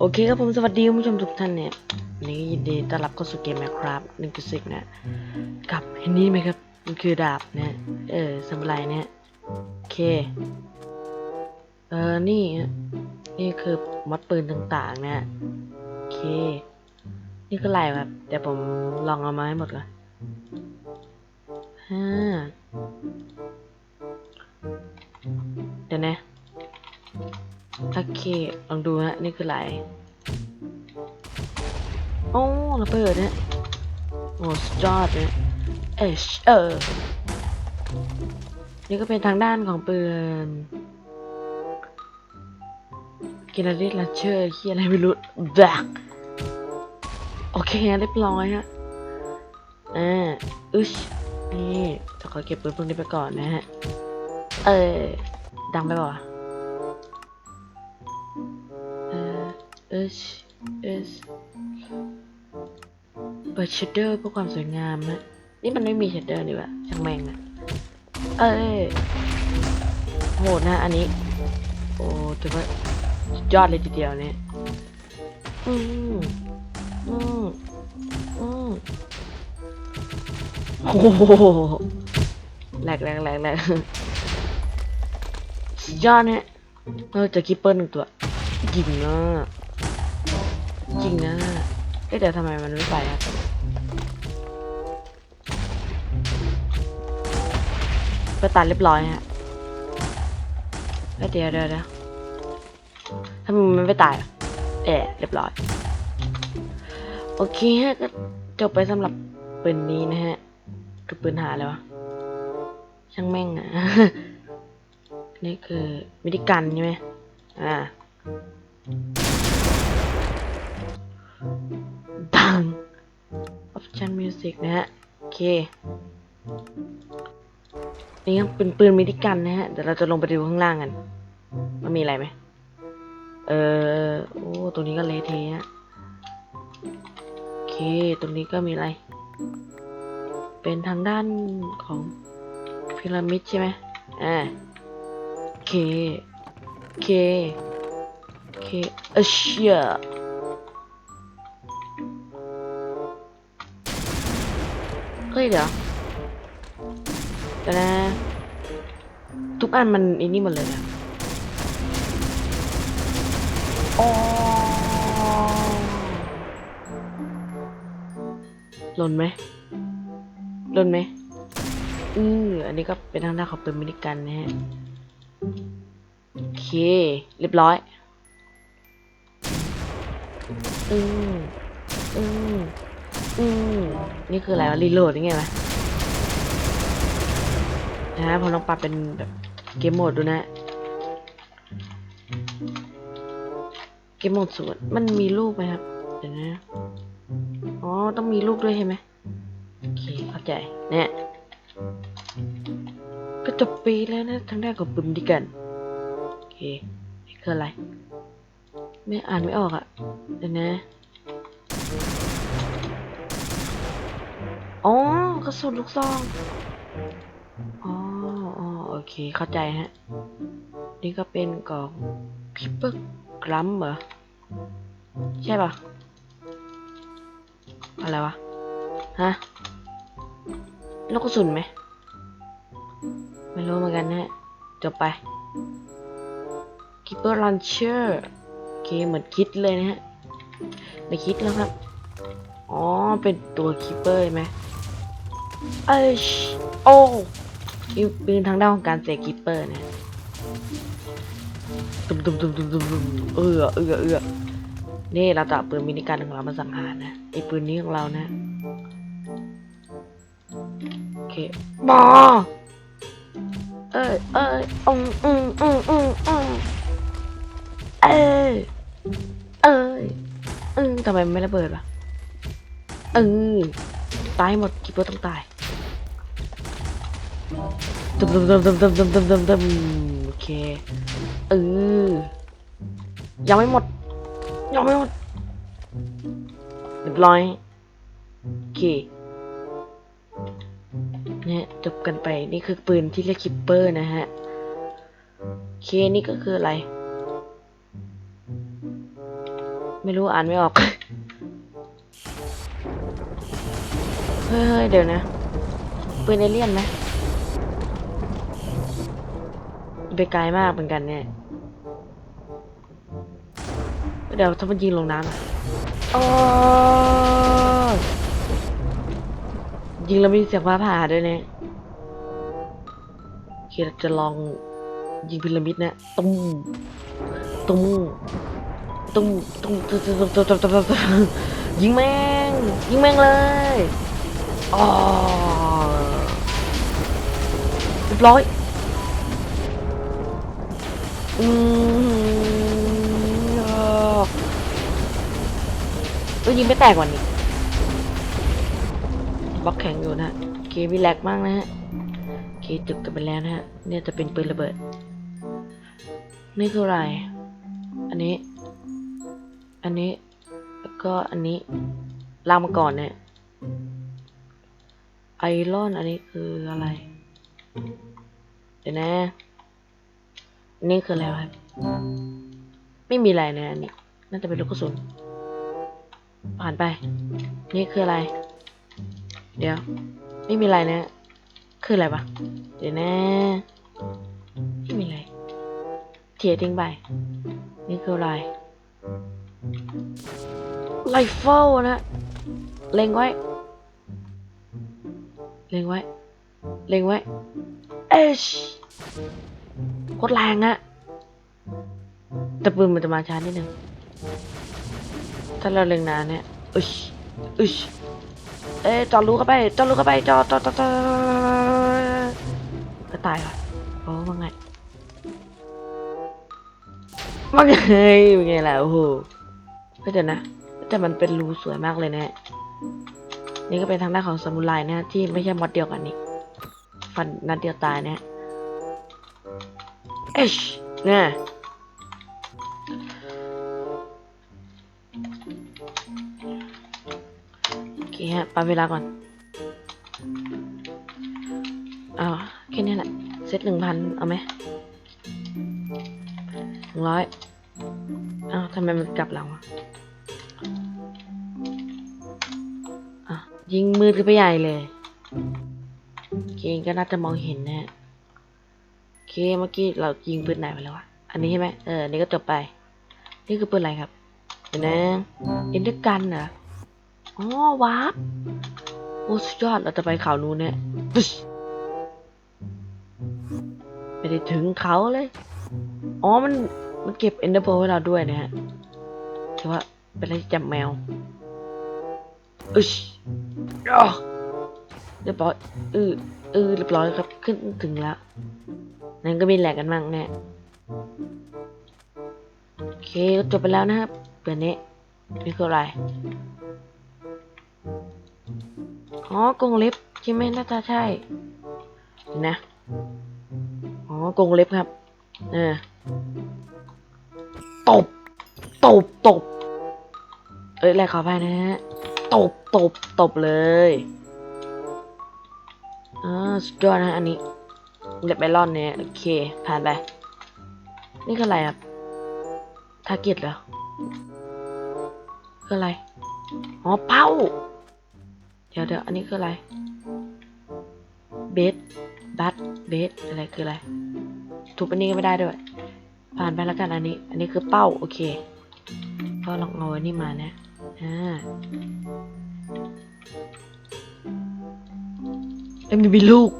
โอเคครับผมสวัสดีคุณผู้ชมทุกท่านเนี่ยนนี้ยินดีต้อนรับเข้าสู่เกม Minecraft 1.10นะกับเห็นนี้ไหมครับ มันคือดาบนะเออสมไรเนี่ยโอเค เออนี่ นี่คือมอดปืนต่างๆนะโอเค นี่คืออะไรครับเดี๋ยวผมลองเอามาให้หมดก่อนฮ่าเดี๋ยวนะ โอเค ลองดูฮะ นี่คืออะไรโอ้ระเบิดเนี่ยโอ้สุดยอดเนี่ยเอชเออ นี่ก็เป็นทางด้านของปืนกินาริสลันเชอร์ที่อะไรไม่รู้แบกโอเคเรียบร้อยฮะอ่าอึชนี่จะขอเก็บปืนพวกนี้ไปก่อนนะฮะ เออดังไปป่ะเเอชเอชเปิดชดเดอร์เพื่อความสวยงามนะนี่มันไม่มีชดเดอร์นี่วะช่างแม่งนะเอ้ยโหดนะอันนี้ โอ้ถือว่ายอดเลยทีเดียวเนี่ยอืมอืมอืมโอ้โหแหลกแหลกแหลกแหลกยอดเนี่ยเราจอคิปเปอร์หนึ่งตัวยิงนะ ยิงนะเอ๊ะแต่ทำไมมันไม่ไปอะก็ตัดเรียบร้อยฮะแล้วเดี๋ยวเดี๋ยวเดี๋ยวทำไมมันไม่ตายเอ๊ะเรียบร้อย โอเคฮะก็จบไปสำหรับปืนนี้นะฮะคือปืนหาเลยวะช่างแม่งอะนี่คือมิดิกันใช่ไหมอ่า ดัง Option Music นะฮะ โอเค นี่ครับเป็นปืนมิดิกันนะฮะ เดี๋ยวเราจะลงไปดูข้างล่างกันว่ามีอะไรไหม เออโอ้ตรงนี้ก็เละเทะฮะโอเค ตรงนี้ก็มีอะไร เป็นทางด้านของพีระมิดใช่ไหมอ่าโอเคโอเคโอเคเอเชีย ฮ้ยเดี๋ยวเดี๋ยวนะ ทุกอันมันอันนี้หมดเลยอะอ๋อหล่นไหมหล่นไหมอืออันนี้ก็เป็นทางด้านของปืนมินิกันนะฮะ โอเค เรียบร้อย อืมอืม อืมนี่คืออะไรวะรีโหลดยังไงวะนะฮะผมลองปรับเป็นแบบเกมโหมดดูนะ เกมโหมดศูนย์มันมีลูกไหมครับ เดี๋ยวนะ อ๋อ ต้องมีลูกด้วยใช่ไหมโอเคเข้าใจ เนี่ย ก็จบปีแล้วนะทางด้านของปุ่มดีกัน โอเคนี่คืออะไร ไม่อ่านไม่ออกอะ่ะ เดี๋ยวนะ อ๋อกระสุนลูกซอง อ๋ออโอเค เข้าใจฮะ นี่ก็เป็นกล่องพิปเปอร์กรัมเหรอ ใช่ปะอะไรวะ ฮะลูกกระสุนไหม ไม่รู้เหมือนกันนะฮะจบไปคิปเปอร์ลันเชอร์โอเคเหมือนคิดเลยนะฮะไม่คิดแล้วครับ อ๋อ เป็นตัวคิปเปอร์ใช่ไหม เอ้ยโอ้นี่เป็นทางด้านของการเสกคิปเปอร์นะตุ่มตุ่มตุ่มตุ่มตุ่มตุ่มเออเออเออนี่เราจะเอาปืนมินิกันของเรามาสังหารนะไอ้ปืนนี้ของเรานะโอเคบอเอ้ยเอ้ยอืมอืมอืมอืมอืมเอ้ยเอ้ยอืมทำไมมันไม่ระเบิดวะเออ ตายหมดคิดว่าต้องตายตึมตึมตึมตึมตึมตึมตึมตึมตึมโอเคเออยังไม่หมด ยังไม่หมดเรียบร้อยโอเคเนี่ยจบกันไปนี่คือปืนที่เรียกคิปเปอร์นะฮะโอเคนี่ก็คืออะไร ไม่รู้อ่านไม่ออก เฮ้ยเดี๋ยวนะปืนเอเลี่ยนไหมไปไกลมากเหมือนกันเนี่ย เดี๋ยวถ้ามันยิงลงน้ำอะโอ้ยิงแล้วมีเสียงฟ้าผ่าด้วยเนี่ยเคเราจะลองยิงพีระมิดนะตุ้มตุ้มตุ้มตุ้มตุ้มตุ้มตุ้มตุ้มตุ้มตุ้มยิงแม่งยิงแม่งเลย อ๋อเรียบร้อยอืมอ่าเอ้ยิงไม่แตกวันนี้บล็อกแข็งอยู่นะฮะเคมีแลกมากนะฮะโอเคจุดกันไปแล้วนะฮะเนี่ยจะเป็นปืนระเบิด นี่คืออะไร อันนี้ อันนี้แล้วก็อันนี้ล่างมาก่อนเนี่ย ไอรอนอันนี้คืออะไร เดี๋ยวนะอันนี้คืออะไรวะครับ ไม่มีอะไรนะอันนี้น่าจะเป็นลูกกระสุน ผ่านไป นี่คืออะไร เดี๋ยว ไม่มีอะไรนะ คืออะไรปะเดี๋ยวนะ ไม่มีอะไรเทียทิ้งไป นี่คืออะไรไลเฟิลนะ เล็งไว้ เล็งไว้ เล็งไว้ เอชโคตรแรงอะแต่ปืนมันจะมาช้านิดนึง ถ้าเราเล็งนานเนี่ยอึชอึชเอ๊จอดรูเข้าไป จอดรูเข้าไป จอดจอดจอดจอดก็ตายว่ะโอ้ว่าไงว่าไงว่าไงล่ะโอ้โหเฮ้ยเดี๋ยวนะแต่มันเป็นรูสวยมากเลยนะ นี่ก็เป็นทางด้านของซามูไรนะที่ไม่ใช่มอดเดียวกันนี่ฟันนัดเดียวตายนะเอชเนี่ยโอเคฮะปาเวลาก่อนเอาแค่นี้แหละ เซตหนึ่งพันเอาไหมหนึ่งร้อยอ้าวทำไมมันกลับเราอะ ยิงมือขึ้นไปใหญ่เลยเคก็น่าจะมองเห็นนะฮะโอเคเมื่อกี้เรายิงปืนไหนไปแล้ววะอันนี้ใช่ไหมเออนนี้ก็จบไป นี่คือปืนอะไรครับเดี๋ยวนะเอ็นเดอร์กันเหรออ๋อวาร์ปโอ้สุดยอดเราจะไปเขานู้นเนี่ยไม่ได้ถึงเขาเลย อ๋อมันมันเก็บเอ็นเดอร์โพให้เราด้วยนะฮะถือว่าเป็นอะไรจับแมว อึชเรียบร้อยเออเออเรียบร้อยครับ ขึ้นถึงแล้วนั่นก็มีแหลกกันบ้างแน่โอเคก็จบไปแล้วนะครับเปืนนี้นี่คืออะไรอ๋อกงเล็บใช่ไหมน่าจะใช่เดี๋ยวนะอ๋อกงเล็บครับเออตบ ตบ ตบ เอ้ยแรกขอไปนะฮะ ตบตบตบเลยอ่าสุดยอดนะอันนี้เล็บไบลอนเนี่ยโอเคผ่านไป นี่คืออะไรครับทาร์เก็ตเหรอคืออะไรอ๋อเป้า เดี๋ยวเดี๋ยวอันนี้คืออะไรเบสบัตเบสอะไรคืออะไรทุบอันนี้ก็ไม่ได้ด้วย ผ่านไปแล้วกันอันนี้ อันนี้คือเป้า โอเค ก็ลองเอาอันนี้มานะ อ่าเอ้ยมันมีลูก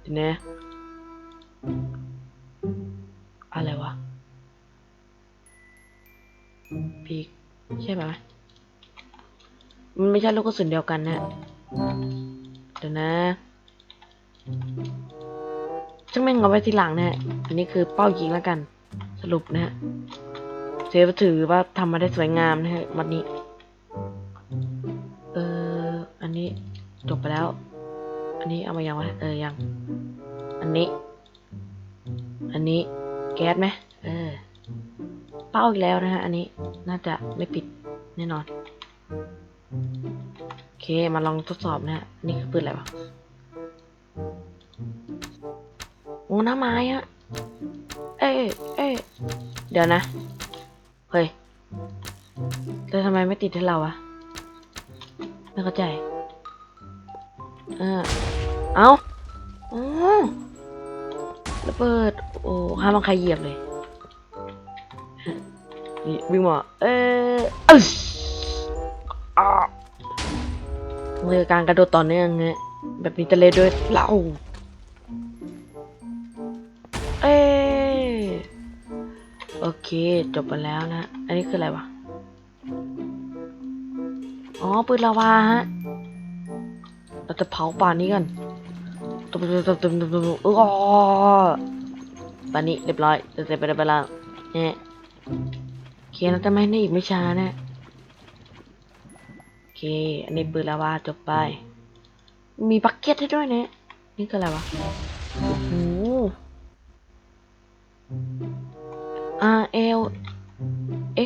เห็นไหมอะไรวะปีกใช่ไหมมันไม่ใช่ลูกกระสุนเดียวกันนะเดี๋ยวนะช่างแม่งเอาไว้ทีหลังนะฮะอันนี้คือเป้ายิงแล้วกัน สรุปนะฮะเซฟถือว่าทำมาได้สวยงามนะฮะวันนี้ จบไปแล้ว อันนี้เอามายังวะเออยัง อันนี้ อันนี้แก๊สไหมเออ เป้าอีกแล้วนะฮะ อันนี้น่าจะไม่ปิดแน่นอน โอเค มาลองทดสอบนะฮะ นี่คือปืนอะไรวะ โอ้หน้าไม้อะเอ้ยเอ้ยเดี๋ยวนะ เฮ้ยแต่ทำไมไม่ติดให้เราอะไม่เข้าใจเออเอาอ๋อระเบิด โอ้ห้ามบังใครเหยียบเลยนี่วิ่งมาเออเอยอ่าเมื่อการกระโดดต่อเนื่องไงแบบนี้จะเล่นด้วยเราเอ้ยโอเค จบไปแล้วนะ อันนี้คืออะไรวะ อ๋อ ปืนลาวาฮะ เราจะเผาป่านี้กันตุ้มตุ้มตุ้มตุ้มตุ้มตุ้มเออป่านี้เรียบร้อยจะเสร็จไปแล้วไปแล้วเนี่ยโอเคเราจะไม่ให้อีกไม่ช้านะโอเค อันนี้ปืนลาวาจบไป มีบักเก็ตให้ด้วยเนี่ยนี่คืออะไรวะโอ้โห R L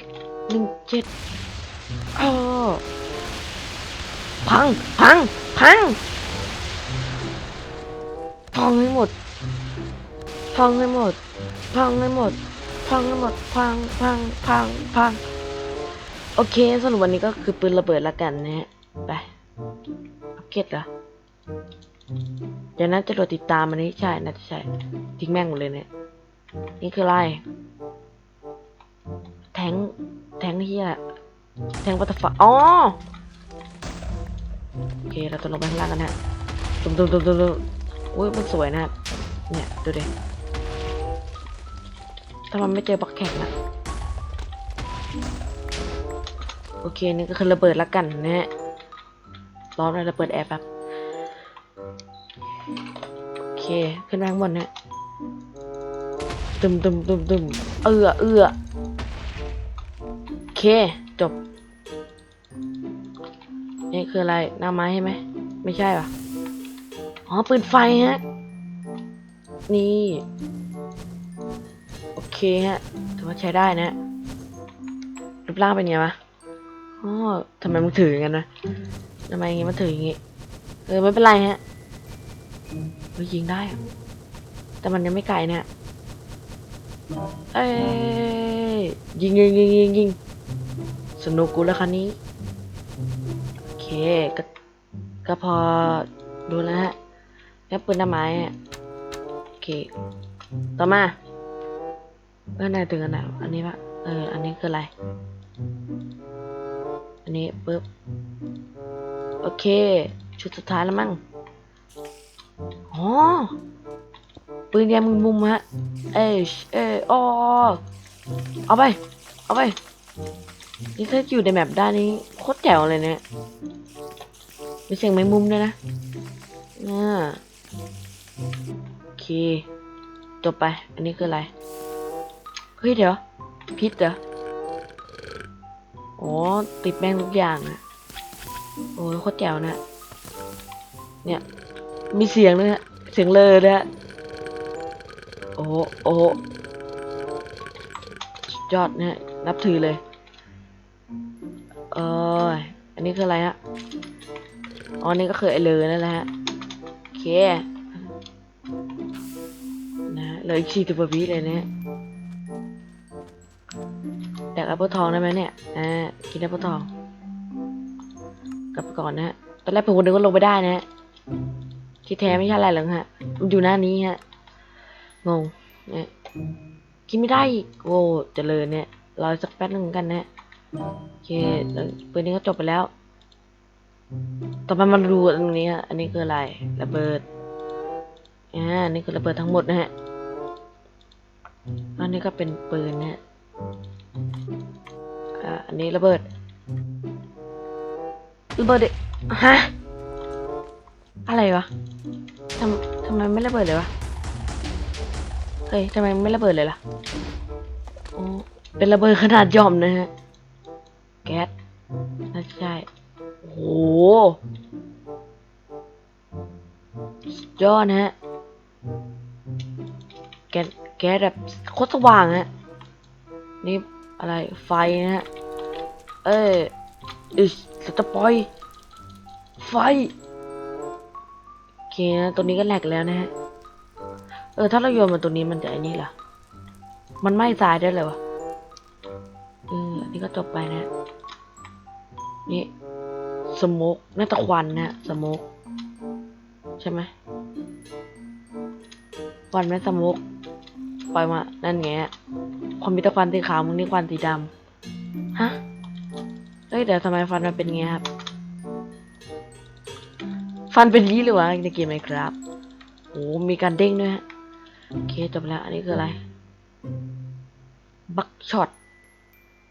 X หนึ่งเจ็ดเออพัง พัง พังพังให้หมดพังให้หมดพังให้หมดพังให้หมด พัง พัง พัง พัง โอเคสรุปวันนี้ก็คือปืนระเบิดละกันนะฮะ ไปอัปเกรดเหรอเดี๋ยวนั้นจะโดดติดตามมันนี้ใช่น่าจะใช่ทิ้งแม่งหมดเลยเนี่ย นี่คืออะไร แทง แทงที่อะแทงวัตถุอ๋อ โอเค เราจะลงไปข้างล่างกันฮะตุ้มตุ้มตุ้มตุ้มอุ้ยมันสวยนะเนี่ย ดูดิถ้ามันไม่เจอบักแข็งนะโอเค นี่ก็คือระเบิดละกันนะฮะร้อนเลยระเบิดแอร์แป๊บโอเค ขึ้นไปข้างบนนี่ยตึมตึมตึมตึมเอือเอือโอเค จบ นี่คืออะไรหน้าไม้ใช่ไหม ไม่ใช่ปะอ๋อปืนไฟฮะ นี่ โอเคฮะ ถือว่าใช้ได้นะรูปร่างเป็นไงวะอ๋อทำไมมึงถืออย่างนั้นนะทำไมอย่างงี้มันถืออย่างงี้ เออไม่เป็นไรฮะเฮ้ยยิงได้ แต่มันยังไม่ไกลเนี่ยเอ้ยยิงยิงยิงยิงยิงสนุกกูแล้วคันนี้ ก็ก็พอดูแล้วฮะแล้วปืนน้าไม้โอเค ต่อมาเออไหนถึงอันไหนอันนี้ปะเออ อันนี้คืออะไร อันนี้ปึ๊บ โอเค ชุดสุดท้ายแล้วมั้งอ๋อปืนแยมึงมุมฮะ เอ้ยเอ้ยอ๋อเอาไป เอาไป นี่ถ้าอยู่ในแมปด้านนี้โคตรแจ๋วเลยเนี่ยมีเสียงแมงมุมด้วยนะอ่าโอเค จบไป อันนี้คืออะไร เฮ้ยเดี๋ยว พิษเหรออ๋อติดแม่งทุกอย่างนะโอ้ยโคตรแจ๋วนะ เนี่ย มีเสียงด้วยฮะเสียงเลยฮะโอ้โอ้ยอดนะฮะนับถือเลย เอออันนี้คืออะไรฮะ อ๋อ นี่ก็คือไอเลอนั่นแหละฮะ โอเค นะฮะเหลืออีกสี่ตัววิเลยนะฮะแดกแอปเปิลทองได้ไหมเนี่ย อ่า กินแอปเปิลทอง กลับไปก่อนนะฮะ ตอนแรกผมก็นึกว่าลงไปได้นะฮะ ที่แท้ไม่ใช่อะไรหรอกฮะ มันอยู่หน้านี้ฮะ งงเนี่ยกินไม่ได้อีกโอ้เจริญเนี่ย รอสักแป๊บนึงกันนะ โอเคปืนนี้ก็จบไปแล้ว ต่อไปมาดูตรงนี้ฮะอันนี้คืออะไร ระเบิด อ่าอันนี้คือระเบิดทั้งหมดนะฮะ อันนี้ก็เป็นปืนนะฮะ อ่า อันนี้ระเบิด ระเบิดเด็ฮะ อะไรวะทำทำไมไม่ระเบิดเลยวะ เฮ้ยทำไมไม่ระเบิดเลยล่ะโอ้เป็นระเบิดขนาดย่อมนะฮะ ก๊สน่าจะใช่โอ้โหยอดนะฮะ แก๊สแก๊สแบบโคตรสว่างฮะ นี่อะไรไฟนะฮะ เอ้ยอิสสปอยไฟ โอเคนะตัวนี้ก็แหลกแล้วนะฮะ เออ ถ้าเราโยนมาตัวนี้มันจะไอ้นี่ล่ะ มันไหม้ทรายได้เลยวะเอออันนี้ก็จบไปนะ นี่สโมกน่าจะควันนะสโมกใช่ไหมควันไหมสโมกปล่อยมา นั่นไงอะความมีต่ควันสีขาวมึงนี่ควันสีดำฮะเฮ้ยเดี๋ยวทำไมฟันมันเป็นไงครับ ฟันเป็นนี้หรือวะในเกมไหมครับโอ้มีการเด้งด้วยฮะโอเคจบแล้ว อันนี้คืออะไร บักช็อต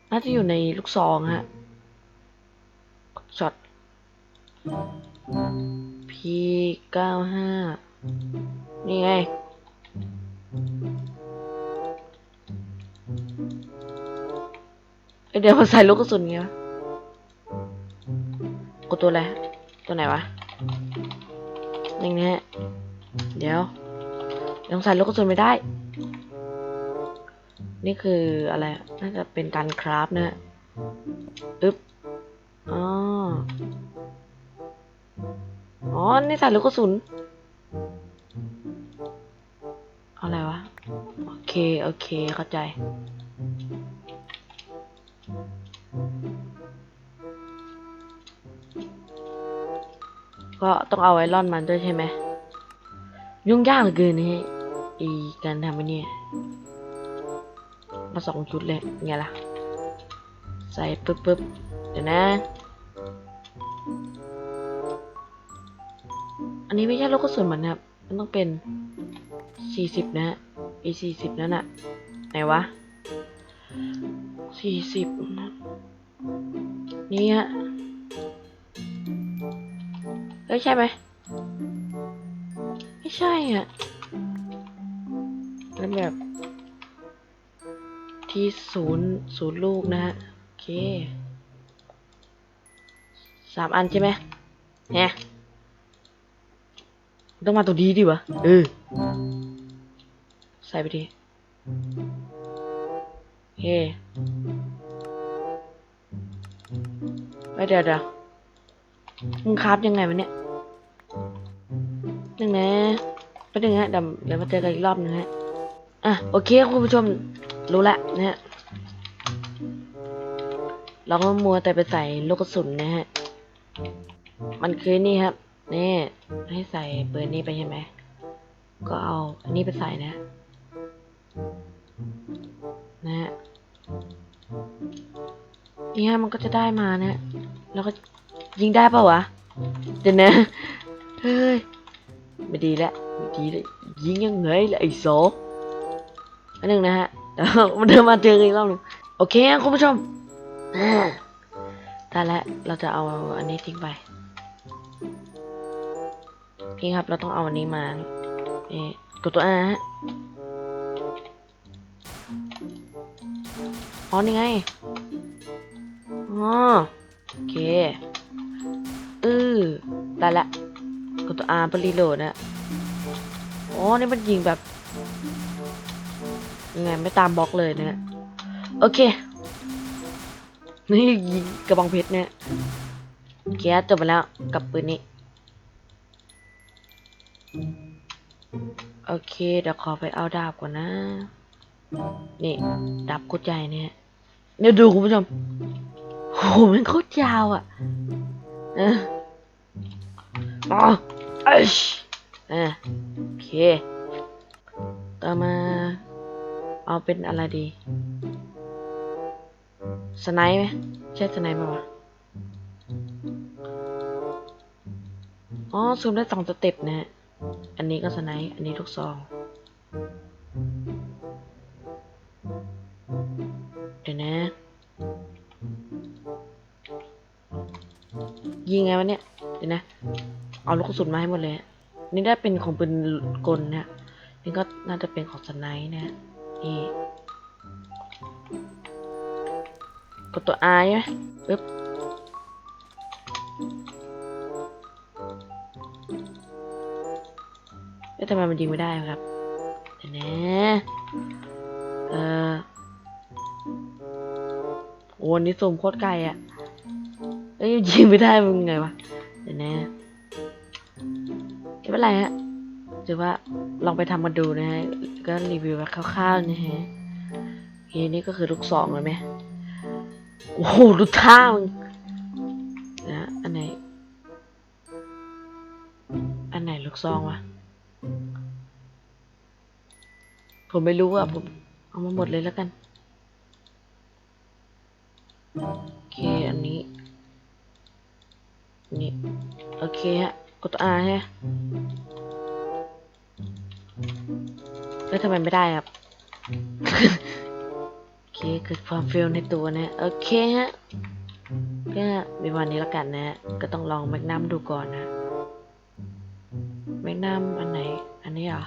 น่าจะอยู่ในลูกซองฮะ ช็อต P เก้าห้านี่ไง เดี๋ยวมาใส่ลูกกระสุนไงวะกดตัวอะไร ตัวไหนวะนี่นะฮะเดี๋ยว ยังใส่ลูกกระสุนไม่ได้ นี่คืออะไร น่าจะเป็นการคราฟนะฮะ อึ๊บ อ๋อ อ๋อ นี่ใส่ลูกกระสุนอะไรวะ โอเค โอเค เข้าใจ ก็ต้องเอาไอรอนมันด้วยใช่ไหม ยุ่งยากเหลือเกินนี่อีการทำไอ้เนี่ย มาสองชุดเลยไงล่ะ ใส่ปึ๊บปึ๊บเดี๋ยวนะ นี้ไม่ใช่ลูกกระสุนมันนะครับ มันต้องเป็นสี่สิบนะฮะอีสี่สิบนั่นน่ะไหนวะสี่สิบนี่ฮะเอ้ยใช่ไหมไม่ใช่อะแล้วแบบที่ศูนย์ศูนย์ลูกนะฮะ โอเคสามอันใช่ไหมเนี่ย ต้องมาตัวดีดิวะ เออ ใส่ไปดิโอเคไปเดี๋ยวเดี๋ยวมึงคราฟยังไงวะเนี่ยหนึ่งไปหนึ่งฮะเดี๋ยวเดี๋ยวมาเจอกันอีกรอบหนึงฮะ อะ โอเคคุณผู้ชมรู้ละนะฮะ เราก็มัวแต่ไปใส่ลูกกระสุนนะฮะ มันคือนี่ครับ นี่ให้ใส่เบอร์นี้ไปใช่ไหม ก็เอาอันนี้ไปใส่นะ นะฮะนี่ฮะมันก็จะได้มานะ แล้วก็ยิงได้ปล่าวะ เดี๋ยวนะ เฮ้ย ไม่ดีแล้วไม่ดีแล้วยิงยังไงล่ะไอ้โซอันหนึ่งนะฮะเดี๋ยวมันเดินมาเจอกันอีกรอบหนึ่งโอเคครับคุณผู้ชมอ่าได้แล้วเราจะเอาอันนี้ทิ้งไป พี่ครับเราต้องเอาอันนี้มาเอ๊ะกดตัวอาฮะอ๋อนี่ไงอ๋อโอเคเออได้ละกดตัว R เพื่อรีโหลดนะอ๋อนี่มันยิงแบบยังไงไม่ตามบล็อกเลยนะฮะโอเคนี่ยิงกระบองเพชรเนี่ยโอเคจบไปแล้วกับปืนนี้ โอเค เดี๋ยวขอไปเอาดาบก่อนนะ นี่ ดาบโคตรใหญ่เนี่ยเดี๋ยวดูคุณผู้ชมโหมันโคตรยาวอะเอออ๋อเอ้ยอะโอเค ต่อมา เอาเป็นอะไรดี สไนป์ไหมใช่สไนป์ไหมวะอ๋อซูมได้สองสเต็ปนะฮะ อันนี้ก็สไนป์อันนี้ทุกซองเดี๋ยวนะ ยิงไงวะเนี่ย เดี๋ยวนะ เอาลูกกระสุนมาให้หมดเลยอะนี่ได้เป็นของปืนกลนะนี่ก็น่าจะเป็นของสไนป์นะนี่กดตัว R ใช่ไหมปึ๊บ เอ๊ะทำไมมันยิงไม่ได้ครับเดี๋ยวนะเออโอ้นนี้สูมโคตรไกลอะเอ้ยยิงไม่ได้มันไงวะเดี๋ยวนะไม่เป็นไรฮะถือว่าลองไปทำมาดูนะฮะ ก็รีวิวแบบคร่าวๆนะฮะโอเคนี่ก็คือลูกสองเลยไหมโอ้โหดูท่ามึงนไหน อันไหนลูกซองวะ ผมไม่รู้อะผมเอามาหมดเลยแล้วกัน โอเค อันนี้ นี่ โอเคฮะ กดตัว R ฮะ แล้วทำไมไม่ได้ครับ โอเค เกิดความเฟลในตัวนะ โอเคฮะ ก็มีวันนี้แล้วกันนะ ก็ต้องลองแมกนัมดูก่อนนะ แมกนัมอันไหน อันนี้เหรอ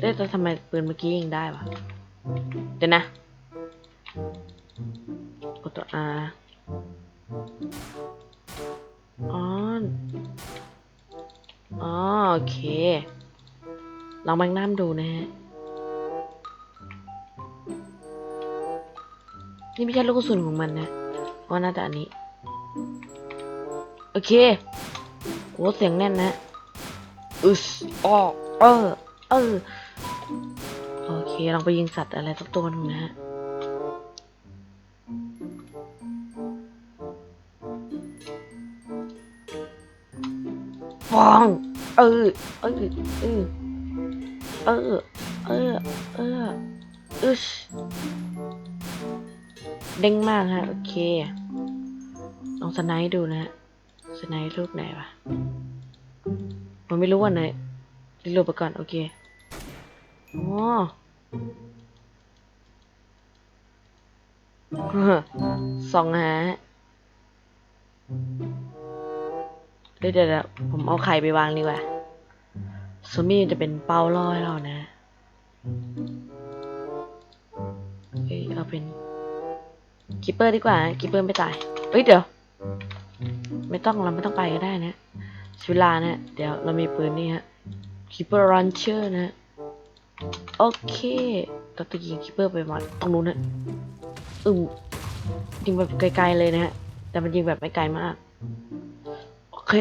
เอ๊ะแต่ทำไมปืนเมื่อกี้ยิงได้วะเดี๋ยวนะกดตัว R อ๋ออ๋อโอเค ลองแมกนัมดูนะฮะ นี่ไม่ใช่ลูกกระสุนของมันนะว่าน่าจะอันนี้ โอเคโหเสียงแน่นนะอึสออเออเออโอเคลองไปยิงสัตว์อะไรสักตัวหนึงนะฮะฟองเออเออเออเออเออเอออึชเด้งมากฮะ โอเค ลองสไนด์ดูนะฮะ สไนด์ลูกไหนวะผมไม่รู้ว่าไหนรีโหลดไปก่อน โอเคอ๋อสองหาเดี๋ยวเดี๋ยวผมเอาไข่ไปวางดีกว่าซูมี่จะเป็นเป้าล่อให้เรานะเอ้ยเอาเป็นคิปเปอร์ดีกว่าคิปเปอร์ไม่ตาย เอ้ยเดี๋ยว ไม่ต้องเราไม่ต้องไปก็ได้นะเวลานะเดี๋ยวเรามีปืนนี่ฮะคิปเปอร์รันเชอร์นะ โอเคเราจะยิงคิปเปอร์ไปมาตรงนู้นนะอืมยิงแบบไกลๆเลยนะฮะ แต่มันยิงแบบไม่ไกลมาก โอเค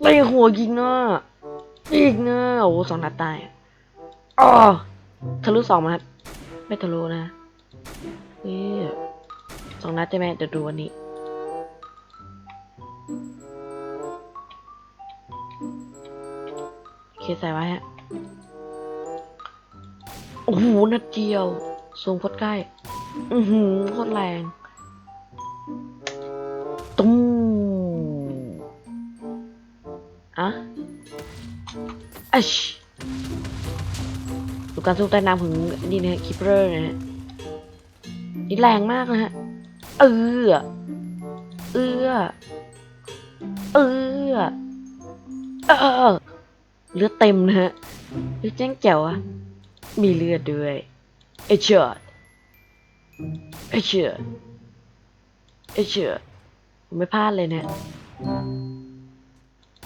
ไม่หัวยิงนะอีกนะโอ้สองนัดตายอ๋อทะลุสองนัดไม่ทะลุนะนี่สองนัดใช่ไหมเดี๋ยวดูอันนี้ โอเคใส่ไว้ฮะ โอ้โห นัดเดียว สูงโคตรใกล้ อือหือโคตรแรง ตุ้มอะอัชดูการสู้ใต้น้ำของนี่นะฮะคิปเปอร์นะฮะ นี่แรงมากนะฮะ เออ เออ เออเออเลือดเต็มนะฮะเลือดแจ้งแจ๋วอะมีเลือดด้วยเอเชิดเอเชิดเอเชิดผมไม่พลาดเลยเนี่ย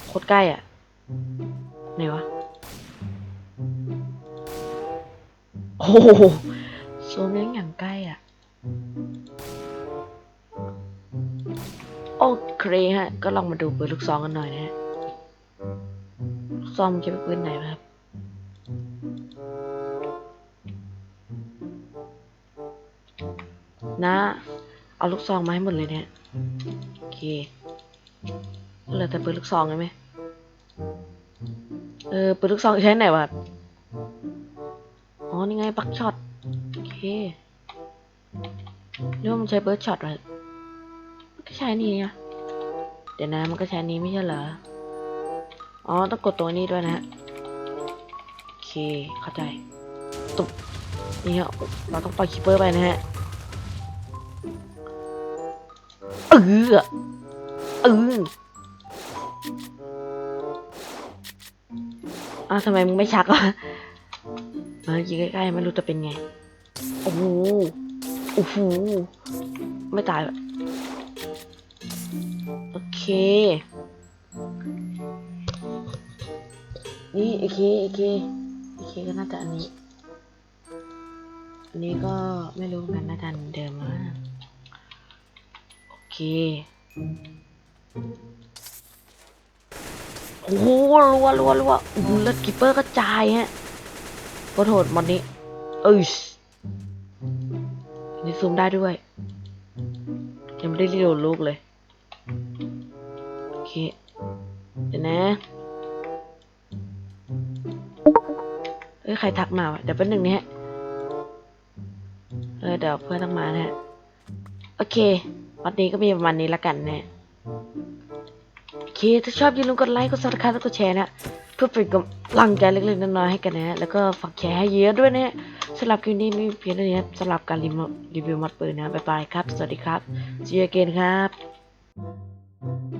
โคตรใกล้อะไหนวะโอ้โหโซนนี้อย่างใกล้อะ โอเคฮะ ก็ลองมาดูปืนลูกซองกันหน่อยนะฮะลูกซองมันจะเป็นปืนไหนครับ นะ เอาลูกซองมาให้หมดเลยเนี่ยโอเคเหลือแต่ปืนลูกซองใช่ไหมเออปืนลูกซองใช้ไหนวะอ๋อ นี่ไงปักช็อต โอเคเรียกว่ามันใช้เบิร์ดช็อตอะไรมันก็ ใช้นี่นะเดี๋ยวนะมันก็ใช้นี้ไม่ใช่เหรอ อ๋อ ต้องกดตัวนี้ด้วยนะโอเค เข้าใจ ตุบนี่ฮะเราต้องปล่อยคีปเปอร์ไปนะฮะ เออเอออ้าวทำไมมึงไม่ชักวะมายิงใกล้ๆไม่รู้จะเป็นไง โอ้โห โอ้โห ไม่ตายหรอกโอเค นี่โอเคโอเคโอเคก็น่าจะอันนี้ อันนี้ก็ไม่รู้เหมือนกันน่าจะเดิมมาโอเคโอ้โหรัวรัวรัวโอ้เลือดกิปเปอร์กระจายฮะขอโทษหมดนี้เอ้ยอันนี้ซูมได้ด้วย ยังไม่ได้รีโหลดรูปเลย เค เดี๋ยวนะเอ้ยใครทักมาวะเดี๋ยวแป๊บหนึ่งนะฮะเออเดี๋ยวเพื่อนทักมานะฮะ โอเควันนี้ก็มีประมาณนี้ละกันนะ โอเค ถ้าชอบอย่าลืมกดไลค์ กดซับสไครต์แล้วก็แชร์นะเพื่อเป็นกำลังใจเล็กๆน้อยๆให้กันนะฮะ แล้วก็ฝากแชร์ให้เยอะด้วยนะฮะสำหรับคลิปนี้มีเพียงเท่านี้สำหรับการรีวิวรีวิวมัดปืนนะ บ๊ายบายครับ สวัสดีครับ see you again ครับ